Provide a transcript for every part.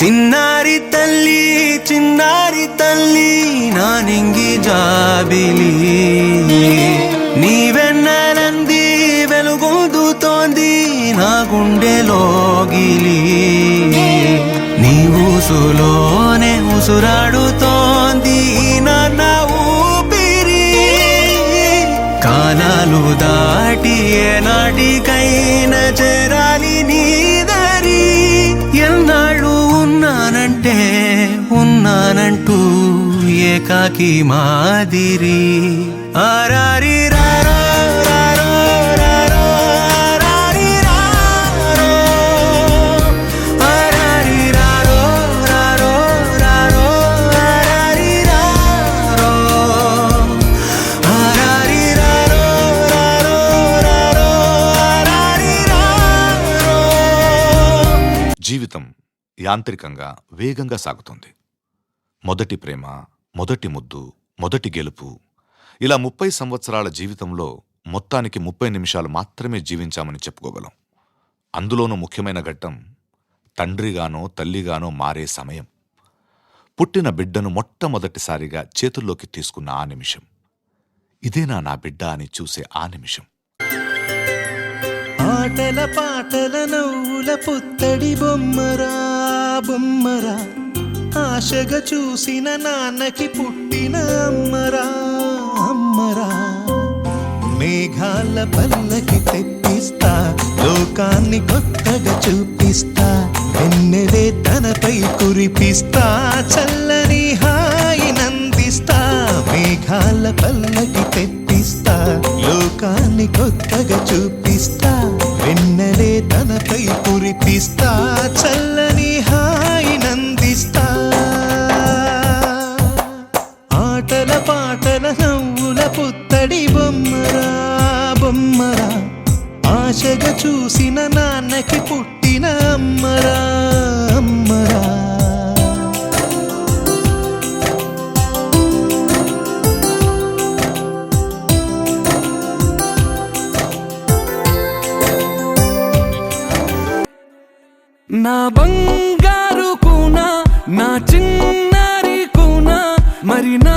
చిన్నారి తల్లి చిన్నారి తల్లి నా నింగి జాబిలి. నీ వెన్నెలంది వెలుగొందుతోంది నా గుండెలోగిలి నీ ఊసులోనే ఉసురాడుతోంది నాన్న ఊపిరి. కాలాలు దాటి ఏనాటికైనా చేరాలి నీ ఏకాకి మాదిరి ఆరారి రారో జీవితం యాంత్రికంగా వేగంగా సాగుతుంది మొదటి ప్రేమ మొదటి ముద్దు మొదటి గెలుపు. ఇలా ముప్పై సంవత్సరాల జీవితంలో మొత్తానికి ముప్పై నిమిషాలు మాత్రమే జీవించామని చెప్పుకోగలం. అందులోనూ ముఖ్యమైన ఘట్టం తండ్రిగానో తల్లిగానో మారే సమయం. పుట్టిన బిడ్డను మొట్టమొదటిసారిగా చేతుల్లోకి తీసుకున్న ఆ నిమిషం. ఇదేనా నా బిడ్డ అని చూసే ఆ నిమిషం. పాటల పాటల నవ్వుల పుత్తడి బొమ్మరా బొమ్మరా. ఆశగా చూసిన నాన్నకి పుట్టిన అమ్మరా అమ్మరా. మేఘాల పల్లకి తెప్పిస్తా లోకాన్ని కొత్తగా చూపిస్తా వెన్నెలే తనపై కురిపిస్తా చల్లని హాయి నందిస్తా మేఘాల పల్లకి తెప్పిస్తా లోకాన్ని కొత్తగా చూపిస్తా వెన్నెలే తనపై కురిపిస్తా చల్ల బొమ్మరా ఆశగా చూసిన నాన్నకి పుట్టిన అమ్మరా అమ్మరా. నా బంగారు కూనా నా చిన్నారి కూనా మరి నా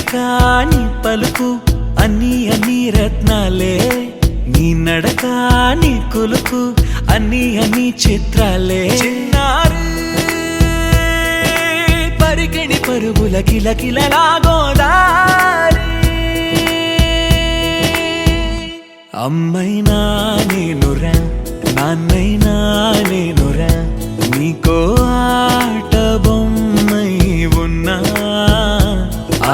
నీ పలుకు అన్ని అన్ని రత్నాలే. నీ నడక నీ కొలుకు అన్ని అన్ని చిత్రాలే. చిన్నారు పరికిణి పరుగుల కిల కిలలాగోదారి అమ్మైనా నేనురా నాన్నైనా నేనురా నీకో ఆట బొమ్మై ఉన్నా.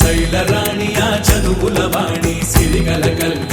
శ్రీశైల రాణి ఆ చదువుల వాణి సిరిగల కల్ప